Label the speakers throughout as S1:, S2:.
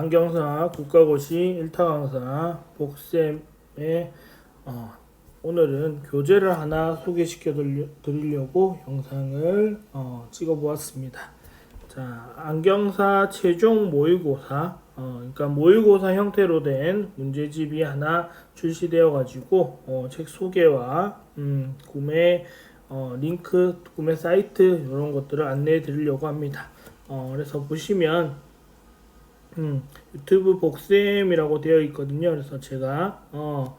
S1: 안경사 국가고시 1타 강사 복쌤의 어, 오늘은 교재를 하나 소개시켜 드리- 드리려고 영상을 어, 찍어 보았습니다. 자, 안경사 최종 모의고사 어, 그러니까 모의고사 형태로 된 문제집이 하나 출시되어 가지고 어, 책 소개와 음, 구매 어, 링크 구매 사이트 이런 것들을 안내해 드리려고 합니다. 어, 그래서 보시면 음, 유튜브 복쌤이라고 되어 있거든요. 그래서 제가 어,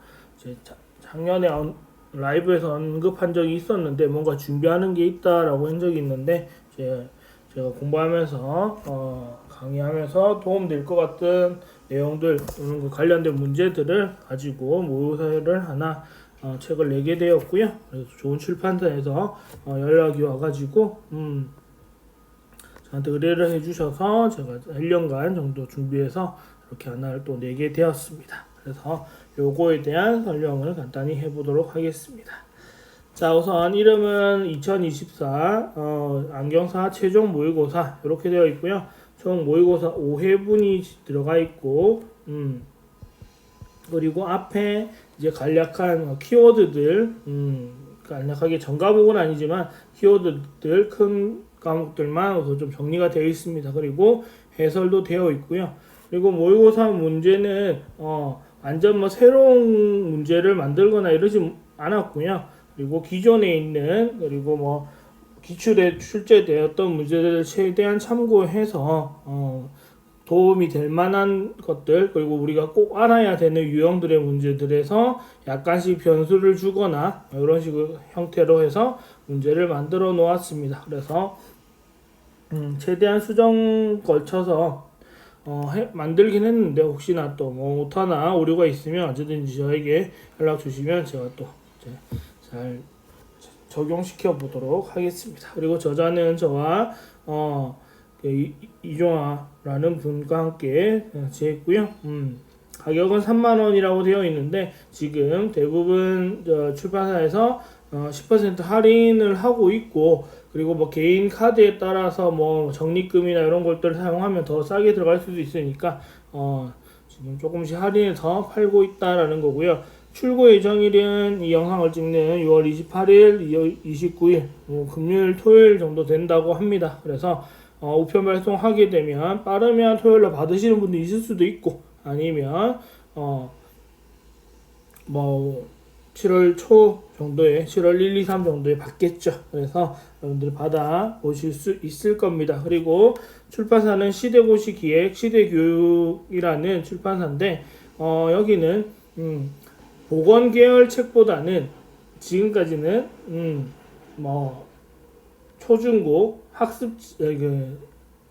S1: 작년에 언- 라이브에서 언급한 적이 있었는데 뭔가 준비하는 게 있다라고 한 적이 있는데 제, 제가 공부하면서 어, 강의하면서 도움될 것 같은 내용들 이런 거 관련된 문제들을 가지고 모의고사를 하나 어, 책을 내게 되었고요. 그래서 좋은 출판사에서 어, 연락이 와가지고 음, 저한테 의뢰를 해주셔서 제가 1년간 정도 준비해서 이렇게 하나를 또 내게 되었습니다. 그래서 요거에 대한 설명을 간단히 해보도록 하겠습니다. 자 우선 이름은 2024 어, 안경사 최종 모의고사 이렇게 되어 있고요. 총 모의고사 5회분이 들어가 있고 음, 그리고 앞에 이제 간략한 어, 키워드들 음, 간략하게 전 과목은 아니지만 키워드들 큰 과목들만 우선 좀 정리가 되어 있습니다. 그리고 해설도 되어 있고요. 그리고 모의고사 문제는 어, 완전 뭐 새로운 문제를 만들거나 이러지 않았고요. 그리고 기존에 있는 그리고 뭐 기출에 출제되었던 문제들을 최대한 참고해서 어, 도움이 될 만한 것들 그리고 우리가 꼭 알아야 되는 유형들의 문제들에서 약간씩 변수를 주거나 이런 식으로 형태로 해서 문제를 만들어 놓았습니다. 그래서 음, 최대한 수정 걸쳐서 어, 해, 만들긴 했는데 혹시나 또뭐 오타나 오류가 있으면 언제든지 저에게 연락 주시면 제가 또 이제 잘 적용시켜 보도록 하겠습니다. 그리고 저자는 저와 어, 그 이- 이종아라는 분과 함께 어, 지했고요. 음, 가격은 3만 원이라고 되어 있는데 지금 대부분 저 출판사에서 어, 10% 할인을 하고 있고 그리고 뭐 개인 카드에 따라서 뭐 적립금이나 이런 것들을 사용하면 더 싸게 들어갈 수도 있으니까 어, 지금 조금씩 할인해서 팔고 있다라는 거고요. 출고 예정일은 이 영상을 찍는 6월 28일, 29일, 뭐 금요일, 토요일 정도 된다고 합니다. 그래서 어, 우편 발송하게 되면 빠르면 토요일날 받으시는 분도 있을 수도 있고 아니면 어, 뭐 7월 초 정도에 7월 1, 2, 3 정도에 받겠죠. 그래서 여러분들이 받아 보실 수 있을 겁니다. 그리고 출판사는 시대고시 기획 시대교육이라는 출판사인데 어, 여기는 음, 보건 계열 책보다는 지금까지는 음, 뭐 초중고 학습 어, 그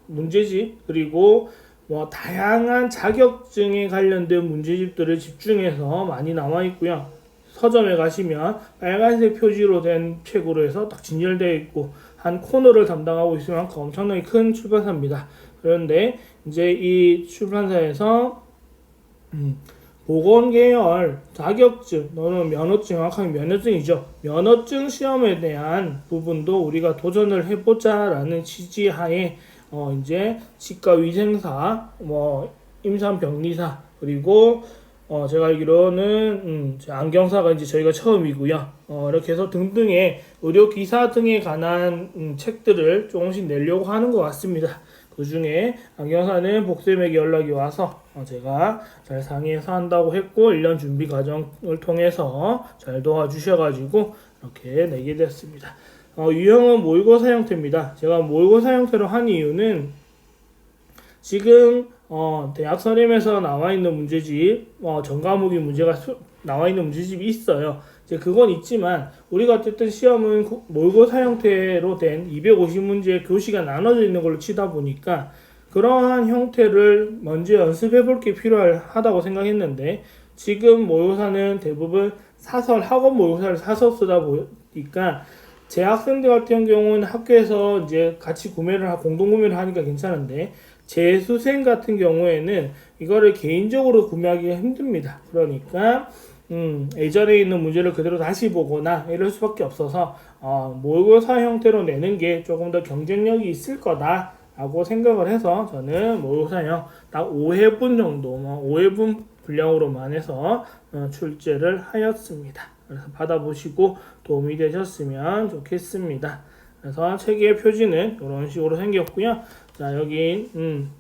S1: 문제집 그리고 뭐 다양한 자격증에 관련된 문제집들을 집중해서 많이 나와 있고요. 서점에 가시면 빨간색 표지로 된 책으로 해서 딱 진열되어 있고 한 코너를 담당하고 있을 만큼 엄청나게 큰 출판사입니다. 그런데 이제 이 출판사에서 음, 보건 계열 자격증 너는 면허증 정확하게 면허증이죠. 면허증 시험에 대한 부분도 우리가 도전을 해보자라는 취지 하에 어 이제 치과 위생사, 뭐 임산 병리사 그리고 어 제가 알기로는 음, 제 안경사가 이제 저희가 처음이고요. 어 이렇게 해서 등등의 의료 기사 등에 관한 음, 책들을 조금씩 내려고 하는 것 같습니다. 그 중에 안경사는 복쌤에게 연락이 와서 어, 제가 잘 상의해서 한다고 했고 1년 준비 과정을 통해서 잘 도와주셔가지고 이렇게 내게 됐습니다. 어, 유형은 모의고사 형태입니다. 제가 모의고사 형태로 한 이유는 지금 어, 대학 선임에서 나와 있는 문제집, 어, 전 과목이 문제가 수- 나와 있는 문제집이 있어요. 이제 그건 있지만 우리가 어쨌든 시험은 고- 모의고사 형태로 된 250문제 교시가 나눠져 있는 걸로 치다 보니까 그러한 형태를 먼저 연습해 볼 게 필요하다고 생각했는데 지금 모의고사는 대부분 사설 학원 모의고사를 사서 쓰다 보니까 제 학생들 같은 경우는 학교에서 이제 같이 구매를 하, 공동 구매를 하니까 괜찮은데 재수생 같은 경우에는 이거를 개인적으로 구매하기가 힘듭니다. 그러니까 음, 예전에 있는 문제를 그대로 다시 보거나 이럴 수밖에 없어서 어, 모의고사 형태로 내는 게 조금 더 경쟁력이 있을 거다 라고 생각을 해서 저는 모의고사형 딱 5회분 정도, 뭐 5회분 분량으로만 해서 어, 출제를 하였습니다. 그래서 받아보시고 도움이 되셨으면 좋겠습니다. 그래서 책의 표지는 이런 식으로 생겼고요. 자 여기 음,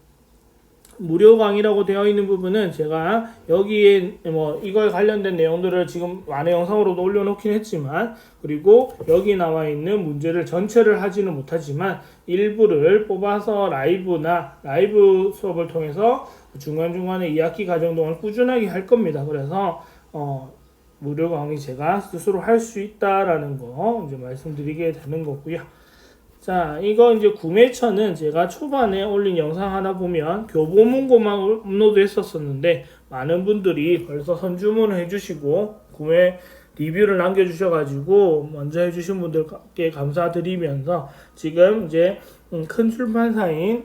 S1: 무료 강의라고 되어 있는 부분은 제가 여기에 뭐 이거에 관련된 내용들을 지금 안에 영상으로도 올려놓긴 했지만 그리고 여기 나와 있는 문제를 전체를 하지는 못하지만 일부를 뽑아서 라이브나 라이브 수업을 통해서 중간중간에 2학기 과정 동안 꾸준하게 할 겁니다. 그래서 어 무료 강의 제가 스스로 할 수 있다라는 거 이제 말씀드리게 되는 거고요. 자, 이거 이제 구매처는 제가 초반에 올린 영상 하나 보면 교보문고만 업로드 했었었는데 많은 분들이 벌써 선주문을 해주시고 구매 리뷰를 남겨주셔가지고 먼저 해주신 분들께 감사드리면서 지금 이제 음, 큰 출판사인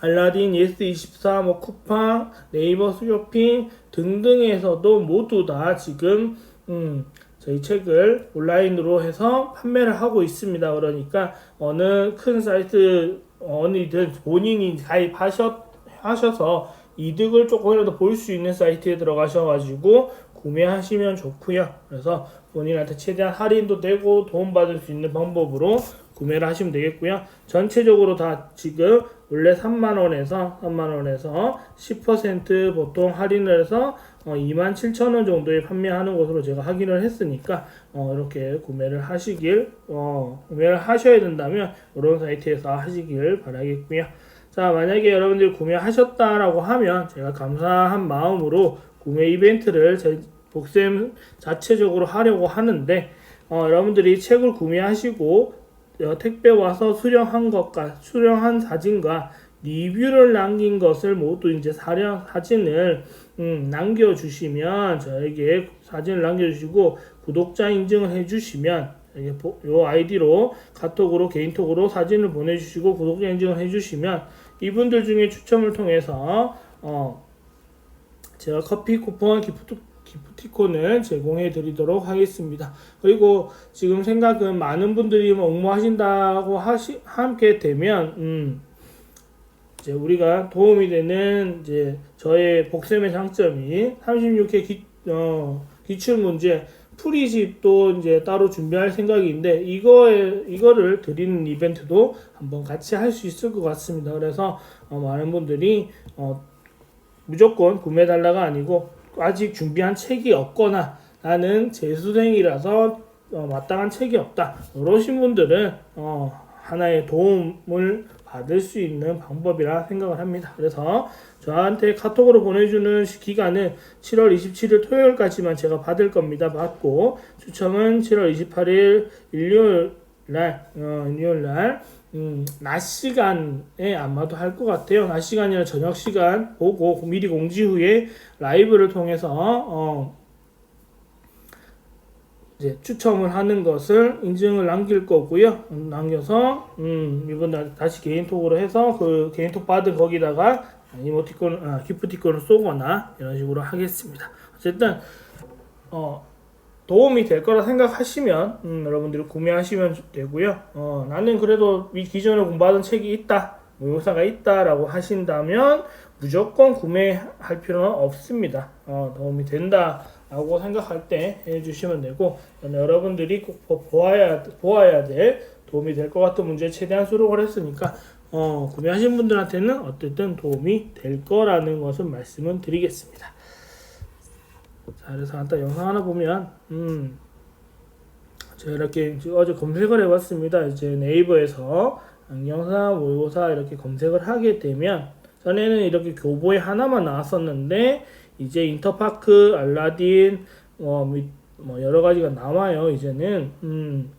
S1: 알라딘, 예스24, 뭐 쿠팡, 네이버 쇼핑 등등에서도 모두 다 지금 음, 저희 책을 온라인으로 해서 판매를 하고 있습니다. 그러니까 어느 큰 사이트 어느든 본인이 가입하셔서 이득을 조금이라도 볼 수 있는 사이트에 들어가셔가지고 구매하시면 좋고요. 그래서 본인한테 최대한 할인도 되고 도움받을 수 있는 방법으로 구매를 하시면 되겠고요. 전체적으로 다 지금 원래 3만원에서 3만원에서 10% 보통 할인을 해서 어, 27,000원 정도에 판매하는 것으로 제가 확인을 했으니까 어, 이렇게 구매를 하시길 어, 구매를 하셔야 된다면 이런 사이트에서 하시길 바라겠고요. 자 만약에 여러분들이 구매하셨다라고 하면 제가 감사한 마음으로 구매 이벤트를 제 복쌤 자체적으로 하려고 하는데 어, 여러분들이 책을 구매하시고 어, 택배 와서 수령한 것과 수령한 사진과 리뷰를 남긴 것을 모두 이제 사령 사진을 음, 남겨주시면 저에게 사진을 남겨주시고 구독자 인증을 해주시면 요 아이디로 카톡으로 개인톡으로 사진을 보내주시고 구독자 인증을 해주시면 이분들 중에 추첨을 통해서 어 제가 커피 쿠폰 기프트 기프티콘을 제공해 드리도록 하겠습니다. 그리고 지금 생각은 많은 분들이 뭐 응모하신다고 하시 함께 되면 음 이제 우리가 도움이 되는 이제 저의 복쌤의 장점이 36회 기, 어, 기출 문제 프리집도 이제 따로 준비할 생각인데 이거에 이거를 드리는 이벤트도 한번 같이 할 수 있을 것 같습니다. 그래서 어, 많은 분들이 어, 무조건 구매 달라가 아니고 아직 준비한 책이 없거나 나는 재수생이라서 어, 마땅한 책이 없다. 이러신 분들은 어, 하나의 도움을 받을 수 있는 방법이라 생각을 합니다. 그래서 저한테 카톡으로 보내주는 기간은 7월 27일 토요일까지만 제가 받을 겁니다. 받고 추첨은 7월 28일 일요일 날, 어, 일요일 날, 음, 낮 시간에 아마도 할 것 같아요. 낮 시간이나 저녁 시간 보고 미리 공지 후에 라이브를 통해서 어, 이제 추첨을 하는 것을 인증을 남길 거고요. 음, 남겨서 음, 이번 다시 개인톡으로 해서 그 개인톡 받은 거기다가 이모티콘, 아, 기프티콘을 쏘거나 이런 식으로 하겠습니다. 어쨌든 어, 도움이 될 거라 생각하시면 음, 여러분들이 구매하시면 되고요. 어, 나는 그래도 기존에 공부하던 책이 있다, 모의고사가 있다라고 하신다면 무조건 구매할 필요는 없습니다. 어, 도움이 된다. 라고 생각할 때 해주시면 되고 여러분들이 꼭 보아야 보아야 될 도움이 될 것 같은 문제에 최대한 수록을 했으니까 어, 구매하신 분들한테는 어쨌든 도움이 될 거라는 것을 말씀을 드리겠습니다. 자, 그래서 간단 영상 하나 보면 음, 제가 이렇게 어제 검색을 해봤습니다. 이제 네이버에서 안경사 모의고사 이렇게 검색을 하게 되면 전에는 이렇게 교보에 하나만 나왔었는데 이제 인터파크, 알라딘, 뭐, 뭐 여러 가지가 나와요. 이제는 음,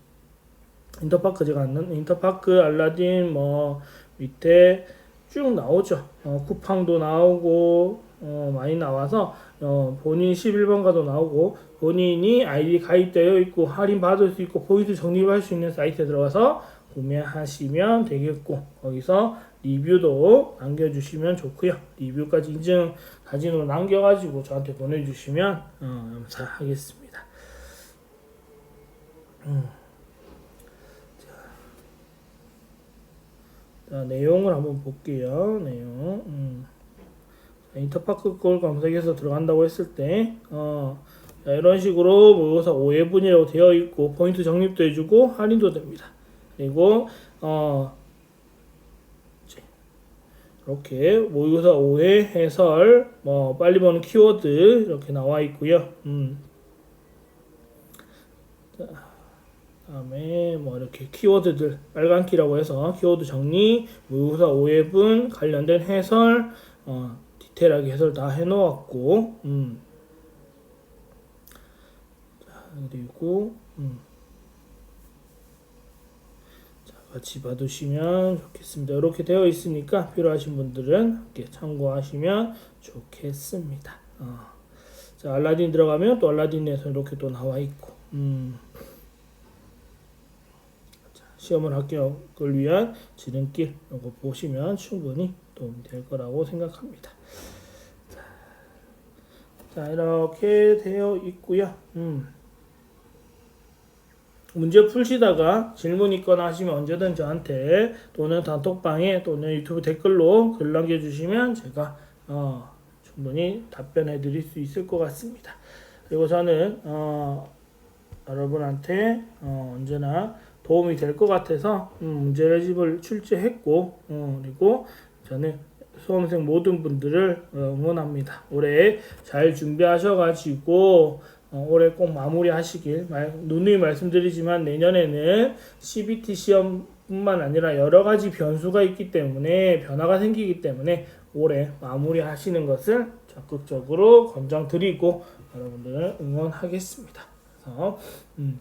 S1: 인터파크 제가 안 인터파크, 알라딘, 뭐 밑에 쭉 나오죠. 어, 쿠팡도 나오고 어, 많이 나와서 어, 본인 11번가도 나오고 본인이 아이디 가입되어 있고 할인 받을 수 있고 포인트 적립할 수 있는 사이트에 들어가서 구매하시면 되겠고 거기서 리뷰도 남겨주시면 좋고요. 리뷰까지 인증 사진으로 남겨가지고 저한테 보내주시면 어, 감사하겠습니다. 음. 자, 내용을 한번 볼게요. 내용. 음. 자, 인터파크 걸 검색해서 들어간다고 했을 때, 어, 자, 이런 식으로 모의고사 5회분이라고 되어 있고, 포인트 적립도 해주고, 할인도 됩니다. 그리고, 어, 이렇게 모의고사 5회 해설, 뭐, 빨리 보는 키워드, 이렇게 나와 있고요. 음. 다음에 뭐 이렇게 키워드들 빨간 키라고 해서 키워드 정리, 모의고사 5회분 관련된 해설, 어, 디테일하게 해설 다 해놓았고, 음. 자, 그리고 음. 자, 같이 봐두시면 좋겠습니다. 이렇게 되어 있으니까 필요하신 분들은 함께 참고하시면 좋겠습니다. 어. 자, 알라딘 들어가면 또 알라딘에서 이렇게 또 나와 있고, 음. 시험을 합격을 위한 지름길 이거 보시면 충분히 도움이 될 거라고 생각합니다. 자, 자, 이렇게 되어 있고요. 음. 문제 풀시다가 질문 있거나 하시면 언제든 저한테 또는 단톡방에 또는 유튜브 댓글로 글 남겨주시면 제가 어, 충분히 답변해 드릴 수 있을 것 같습니다. 그리고 저는 어, 여러분한테 어, 언제나 도움이 될 것 같아서 음, 문제집을 출제했고 어, 그리고 저는 수험생 모든 분들을 어, 응원합니다. 올해 잘 준비하셔가지고 어, 올해 꼭 마무리하시길 말, 누누이 말씀드리지만 내년에는 CBT 시험뿐만 아니라 여러 가지 변수가 있기 때문에 변화가 생기기 때문에 올해 마무리하시는 것을 적극적으로 권장드리고 여러분들을 응원하겠습니다. 그래서 음,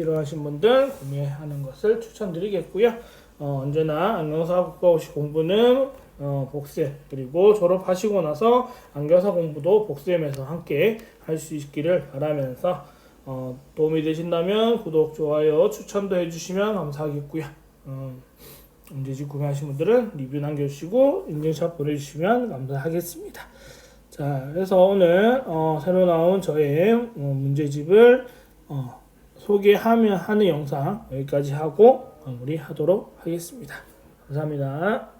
S1: 필요하신 분들 구매하는 것을 추천드리겠고요. 어, 언제나 안경사 국가고시 공부는 어, 복습 그리고 졸업하시고 나서 안경사 공부도 복습에서 함께 할 수 있기를 바라면서 어, 도움이 되신다면 구독, 좋아요, 추천도 해주시면 감사하겠고요. 어, 문제집 구매하신 분들은 리뷰 남겨주시고 인증샷 보내주시면 감사하겠습니다. 자, 그래서 오늘 어, 새로 나온 저의 어, 문제집을 어, 소개하면 하는 영상 여기까지 하고 마무리하도록 하겠습니다. 감사합니다.